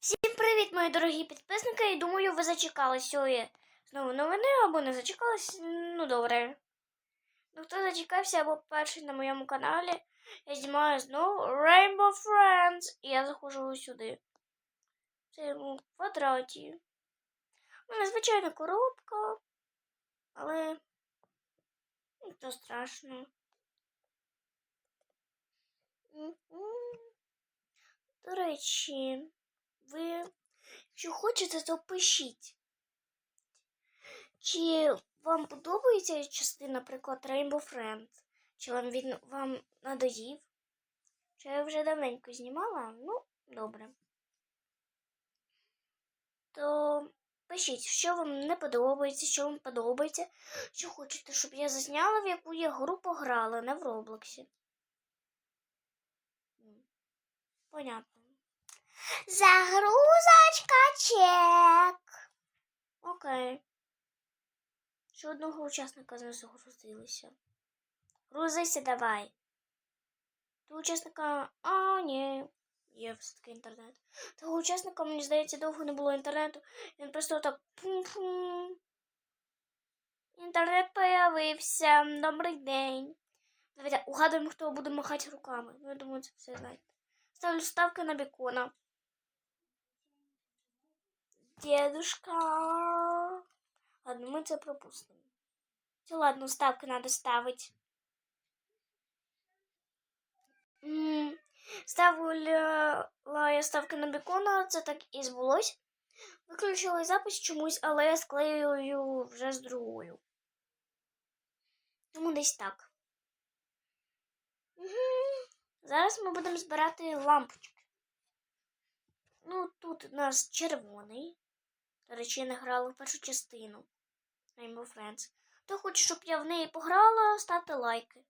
Всім привіт, мої дорогі підписники. І думаю, ви зачекались сьогодні знову новини або не зачекались. Ну добре. Ну, хто зачекався або перший на моєму каналі, я знімаю знову Rainbow Friends. І я заходжу сюди. В цьому квадраті. У мене звичайна коробка, але страшного. М-м. До речі, ви, якщо хочете, то пишіть. Чи вам подобається частина, наприклад, Rainbow Friends? Чи вам він вам надоїв? Чи я вже давненько знімала? Ну, добре. То пишіть, що вам не подобається, що вам подобається, що хочете, щоб я зазняла, в яку я гру пограла, не в Роблоксі. Понятно. Загрузочка чек. Окей. Ще одного учасника не загрузилися. Грузися давай. До учасника. А, ні. Є все-таки інтернет. Того учасника, мені здається, довго не було інтернету. Він просто так пум-пум. Інтернет появився. Добрий день. Давайте угадуємо, хто буде махати руками. Ну, я думаю, це все знаєте. Ставлю ставки на бекона. Дедушка. Ладно, мы это пропустим. Все, ладно, ставки надо ставить. Ставила я ставки на бекона, це так і збулось. Виключила запис чомусь, але я склеюю вже з другою. Тому десь так. Мгм. Зараз ми будемо збирати лампочки. Ну, тут у нас червоний. До речі, не грала в першу частину Rainbow Friends. Хто хоче, щоб я в неї пограла, ставте лайки.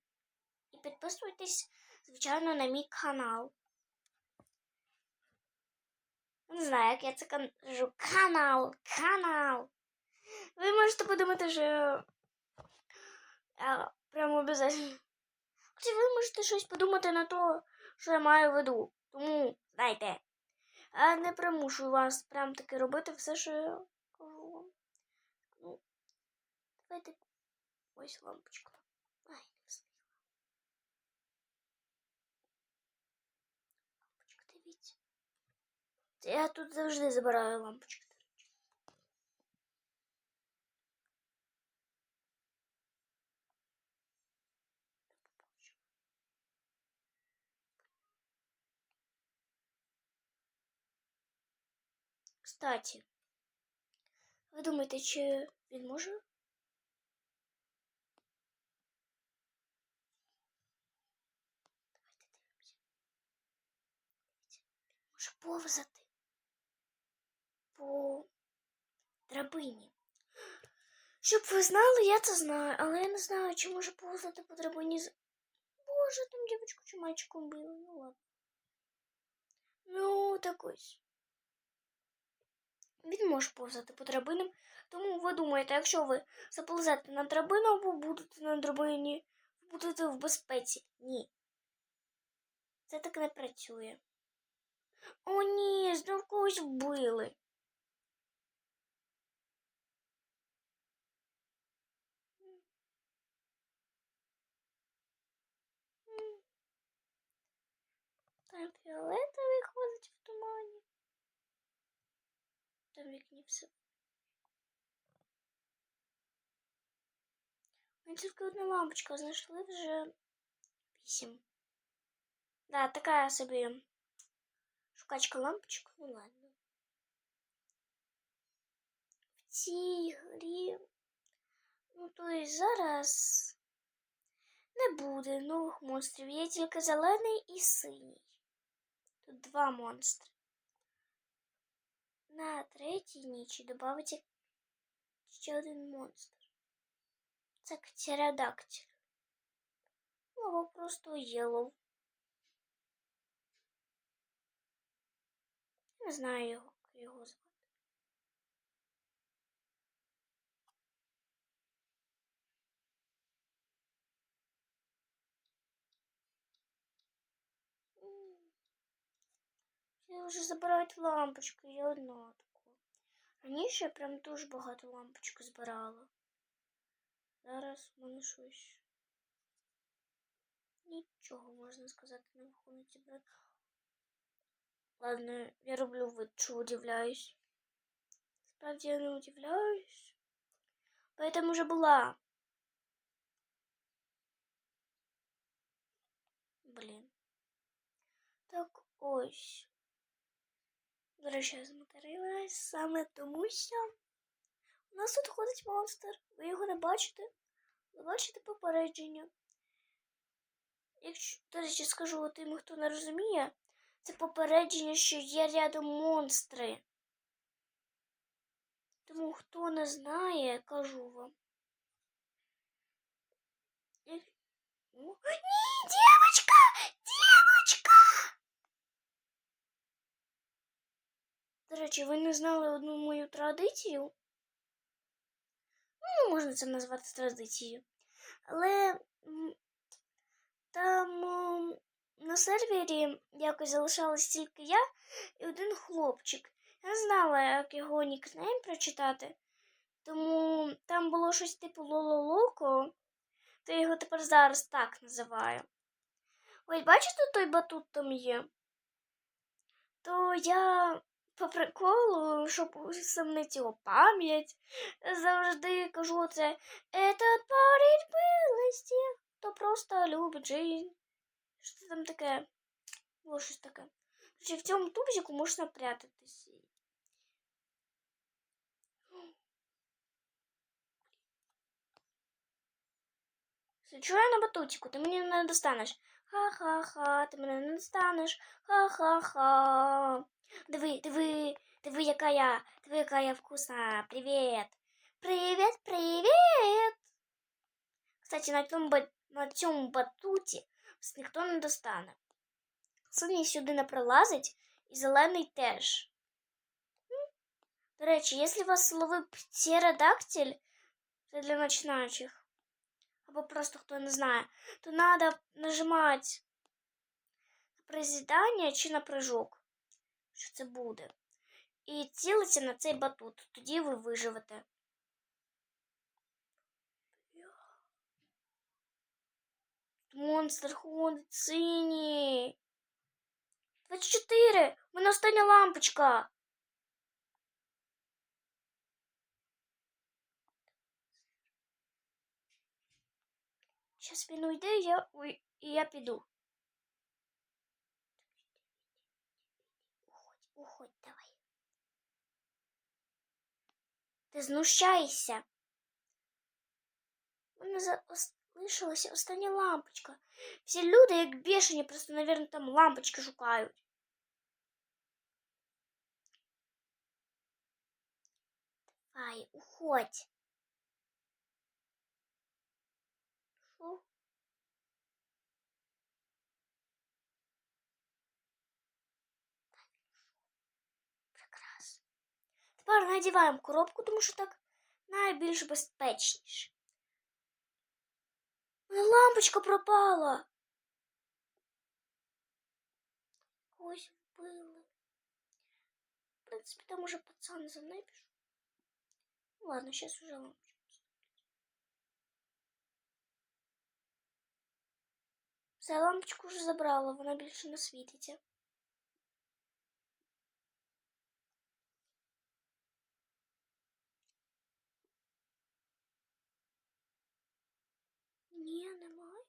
І підписуйтесь, звичайно, на мій канал. Не знаю, як я це кажу. Канал, канал. Ви можете подумати, що я прямо обов'язково. Хоча ви можете щось подумати на то, що я маю в виду. Тому знайте. А не примушу вас прям таки робити все, що я кажу вам. Ну, давайте ось лампочка. Ай, не. Лампочка, дивіться. Я тут завжди забираю лампочки. Кстати, ви думаєте, чи він може? Давайте дивимося. Він може повзати по драбині. Щоб ви знали, я це знаю, але я не знаю, чи може повзати по драбині з. Боже, там дівчинку чи мальчиком били. Ну ладно. Ну, так ось. Він може повзати по драбинам. Тому ви думаєте, якщо ви заползете на драбину або будете на драбині, будете в безпеці. Ні. Це так не працює. О, ні, знов когось вбили. Там фіолетовий ходить в тумані. Там вікні все. Тільки одну лампочку знайшли вже вісім. Да, така собі шукачка лампочок, ну ладно. В цій грі, ну то есть зараз не буде нових монстрів. Є тільки зелений і синій. Тут два монстри. На третій нічі додається ще один монстр. Це ктеродактиль. Його просто їло. Не знаю як його звати. М. Я вже забирають лампочки, я одна така. Раніше я прям дуже багато лампочок збирала. Зараз в мене щось. Нічого можна сказати, не виходить зібрати. Ладно, я роблю вид, що удивляюсь. Справді я не удивляюсь. Поэтому уже була. Блін. Так ось. Я зматерилась саме тому, що у нас тут ходить монстр. Ви його не бачите? Ви бачите попередження. Якщо, до речі, скажу тим, хто не розуміє, це попередження, що є рядом монстри. Тому хто не знає, кажу вам. Як- О, Ні, дівочка! Дівочка! До речі, ви не знали одну мою традицію? Ну, можна це назвати традицією. Але там м, на сервері якось залишалась тільки я і один хлопчик. Я не знала, як його нікнейм прочитати. Тому там було щось типу Лололоко, то я його тепер зараз так називаю. Ось бачите, той батут там є? То я по приколу, щоб усамнити його пам'ять, завжди кажу це Этот парень был из тех, хто просто любить жизнь. Що там таке? Було щось таке. Короче, в цьому тубзику можна прятатись. Сиджу я на батутику, ти мені не достанеш. Ха-ха-ха, ти мене не достанеш. Ха-ха-ха. Диви, диви, диви, яка я, диви, яка я вкусна. Привіт. Привіт, привіт. Кстати, на цьому, ба- на цьому батуті вас ніхто не достане. Синій сюди не пролазить, і зелений теж. М. До речі, якщо вас ловив птеродактиль, це для починаючих, або просто хто не знає, то треба нажимати на призідання чи на прыжок, Що це буде. І цілиться на цей батут, тоді ви виживете. Монстр ходить синій. 24! У мене остання лампочка. Зараз він уйде, я, і я піду. Уходь, уходь, давай. Ти знущаєшся. У мене за- залишилася остання лампочка. Всі люди, як бешені, просто, мабуть, там лампочки шукають. Давай, уходь. Тепер надіваємо коробку, тому що так найбільш безпечніше. У мене лампочка пропала. Ось вбили. В принципі, там уже пацан за мною пішов. Ну ладно, сейчас уже лампочку. Все, лампочку вже забрала, вона більше не світиться. Немає.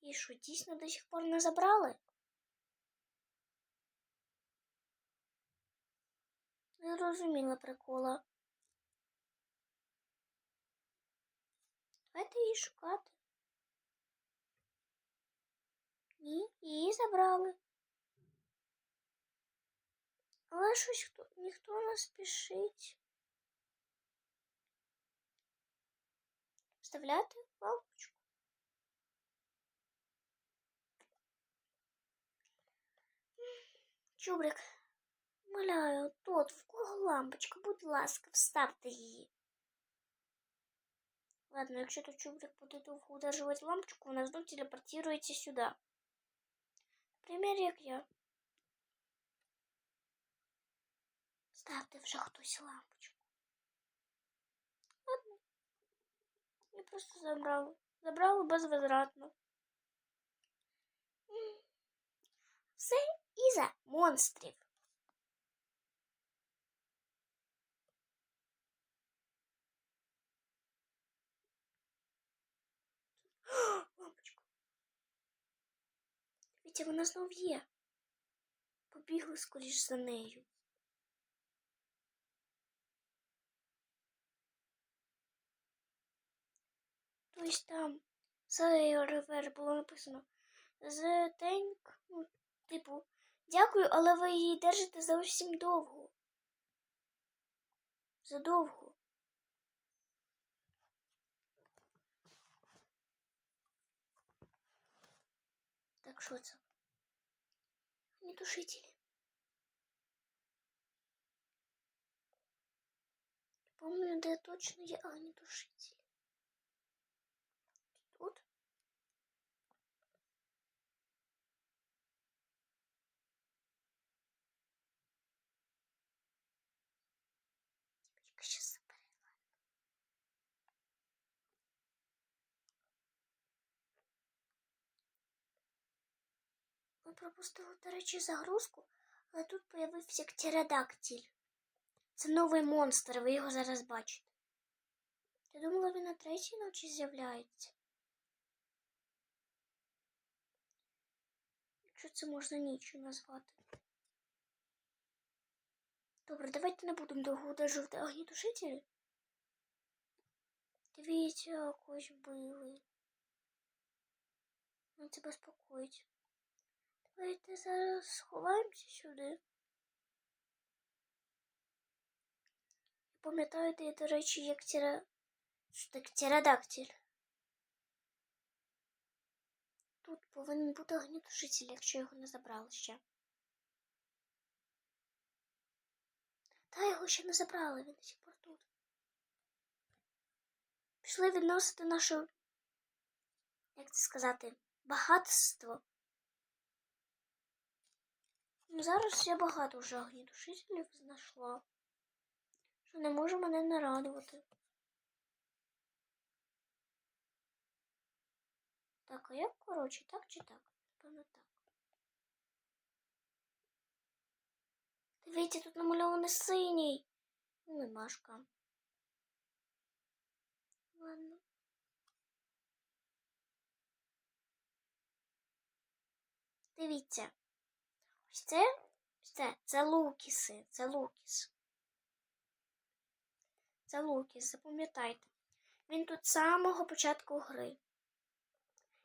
І що, дійсно до сих пор не забрали? Не розуміла прикола. Давайте її шукати. Ні, її забрали. Але щось хто, ніхто не спішить. Вставляти лампочку. Чубрик, моляю, тот, в кого лампочка, будь ласка, вставте її. Ладно, якщо тут чубрик буде довго удержувати лампочку, вона знов телепортується сюди. Наприклад, як я. Ставте вже хтось лампочку. Просто забрала. Забрала безвозвратно. Все із-за монстрів. Лампочка. Дивіться, вона знов є. Побігли скоріш за нею. Тобто там сервер було написано The Tank, ну, типу, дякую, але ви її держите зовсім довго. Задовго. Так що це? Огнетушителі. Помню, де точно є огнетушителі. Ми пропустили, до речі, загрузку, але тут появився птеродактиль. Це новий монстр, ви його зараз бачите. Я думала, він на третій ночі з'являється. Якщо це можна ніччю назвати. Добре, давайте не будемо довго удержувати огнітушителі. Дивіться, когось вбили. Ну, це безпокоїть. Давайте зараз сховаємося сюди. Пам'ятаєте, до речі, як тіра... Що таке тірадактиль? Тут повинен бути огнітушитель, якщо його не забрали ще. Та його ще не забрали, він до сих пор тут. Пішли відносити наше, як це сказати, багатство. Зараз я багато вже огнітушителів знайшла. Що не може мене не радувати. Так, а як, коротше, так чи так? Напевно, так. Дивіться, тут намальований синій. Ну. Ладно. Дивіться. Це, це, це Лукіси, це Лукіс. Це Лукіс, запам'ятайте. Він тут з самого початку гри.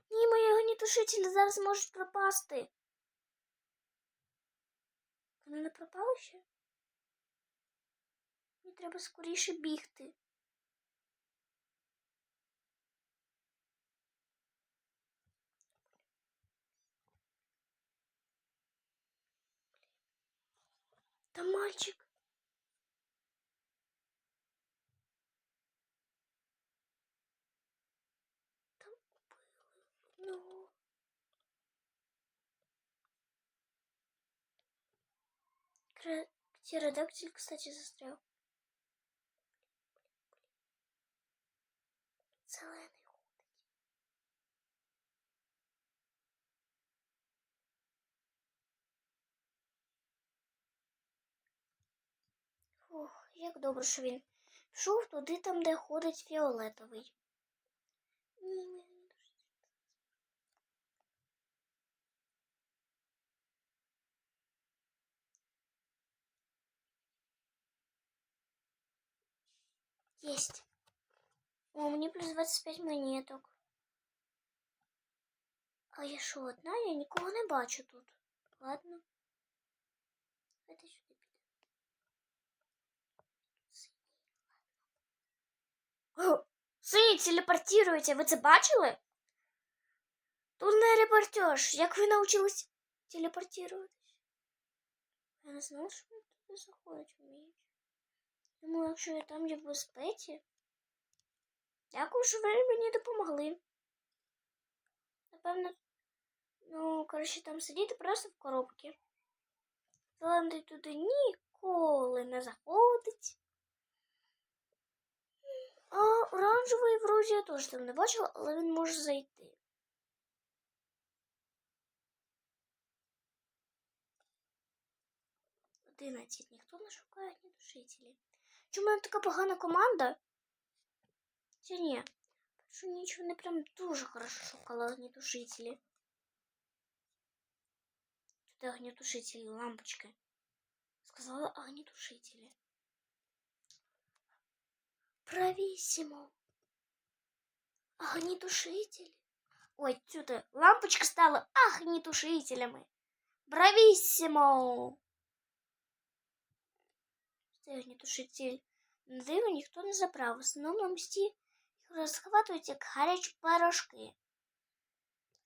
Ні, мої огнітушителі зараз можуть пропасти. Вони не пропали ще? Мені треба скоріше бігти. Там мальчик. Там убили одного. Птеродактиль, кстати, застрял. Як добре, що він пішов туди, там, де ходить фіолетовий. Есть. О, мне плюс 25 монеток. А я що, одна? Я нікого не бачу тут. Ладно. Давайте сюди підемо. Синій, ладно. О, Синій телепортується, ви це бачили? Тут не репортеж. Як ви навчились телепортуватись? Я не знала, що вони туди заходять вміють. Думаю, якщо я там є в безпеці. Дякую, що ви мені допомогли. Напевно, ну, коротше, там сидіти просто в коробці. Зелений туди ніколи не заходить. А оранжевий вроді я теж там не бачила, але він може зайти. Одинадцять. Ніхто не шукає огнетушителі. Чому в мене така погана команда? Чи ні? Що нічого не прям дуже хорошо шукала огнетушителі. Тут огнетушители, лампочки. Сказала огнетушители. Брависсимо. Огнетушители. Ой, сюда лампочка стала огнетушителями. Брависсимо. Це огнетушитель. На диво ніхто не забрав. В основному на мості їх розхватують як гарячі пирожки.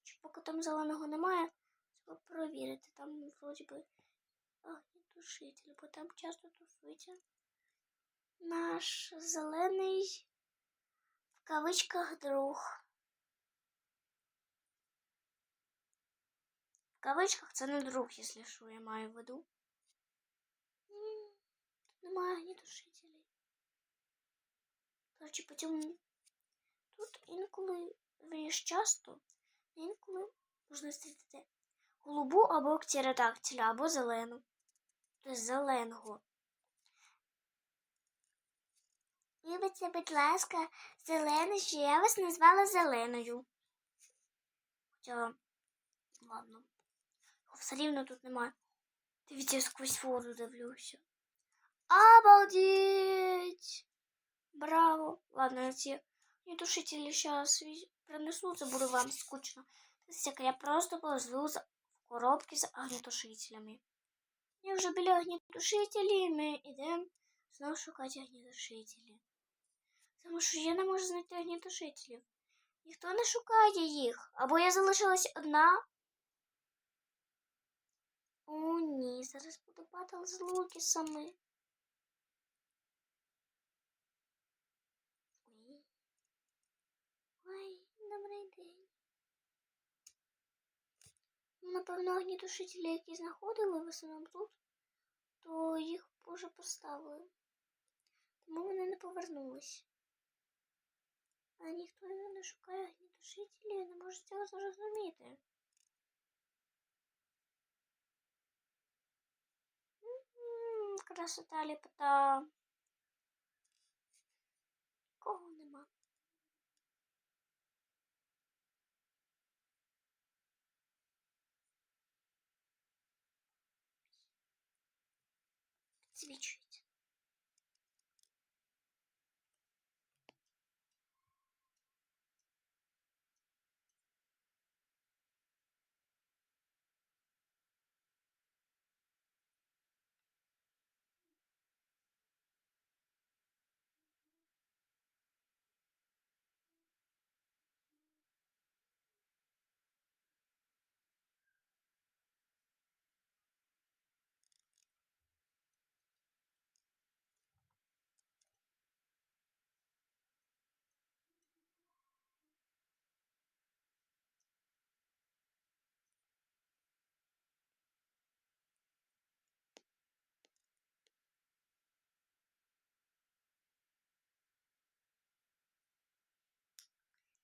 Чи поки там зеленого немає, треба перевірити. Там вроді би огнетушитель, бо там часто тусується наш зелений в кавичках друг. В кавичках це не друг, якщо що я маю в виду. Тут немає огнетушителей. Коротше, потім тут інколи вірніш часто, інколи можна зустріти голубу або ктеродактиля, або зелену. Тобто зеленого. Вибачте, будь ласка, зелений, що я вас назвала зеленою. Хоча, ладно. Все рівно тут немає. Дивіться, я сквозь воду дивлюся. Обалдеть! Браво! Ладно, я ці недушителі зараз принесу, це буде вам скучно. Я просто полезу в коробки з огнетушителями. Я вже біля огнетушителів, ми йдемо знову шукати огнетушителі. Тому що я не можу знайти огнетушителів. Ніхто не шукає їх. Або я залишилась одна. О, ні, зараз буде батл з Лукісами. Ой. Добрий день. Ну, Напевно, огнетушителі, які знаходили в основному тут, то їх вже поставили. Тому вони не повернулись. А ніхто не шукає огнетушителі, я не можу цього зрозуміти. М, Красота ліпота. Кого нема? Підсвічується.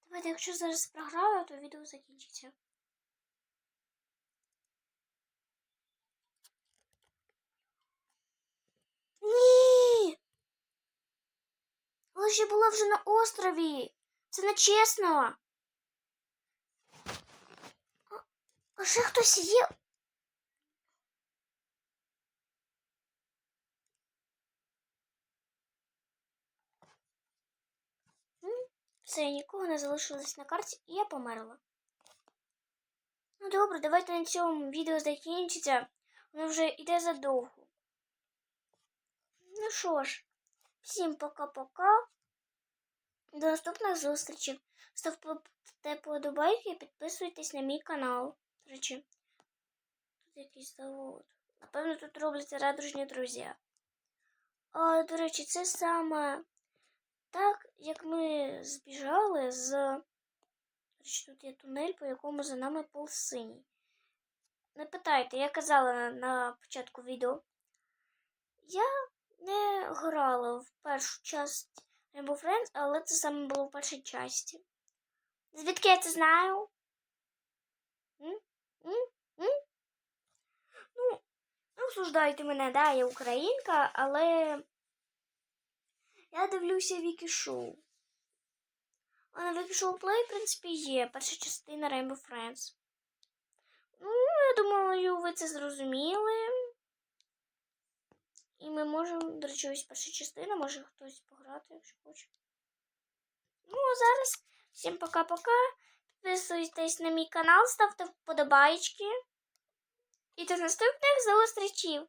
Давайте, якщо зараз програю, то відео закінчиться. Ні! Але ж я була вже на острові. Це не чесно. А, ще хтось є. Все, нікого не залишилось на карті, і я померла. Ну добре, давайте на цьому відео закінчиться. Воно вже йде задовго. Ну що ж, всім пока-пока. До наступних зустрічей. Ставте подобайки і підписуйтесь на мій канал. До речі, тут якийсь завод. Напевно, тут робляться радужні друзі. А, до речі, це саме Так, як ми збіжали з. Тут є тунель, по якому за нами пол синій. Не питайте, я казала на, на початку відео. Я не грала в першу часть Rainbow Friends, але це саме було в першій часті. Звідки я це знаю? М? М? М? Ну, не осуждайте мене, да, я українка, але я дивлюся Вікі Шоу. На Вікі Шоу Плей, в принципі, є перша частина Rainbow Friends. Ну, я думаю, ви це зрозуміли. І ми можемо, до речі, ось перша частина, може хтось пограти, якщо хоче. Ну, а зараз всім пока-пока. Підписуйтесь на мій канал, ставте вподобайки. І до наступних зустрічей!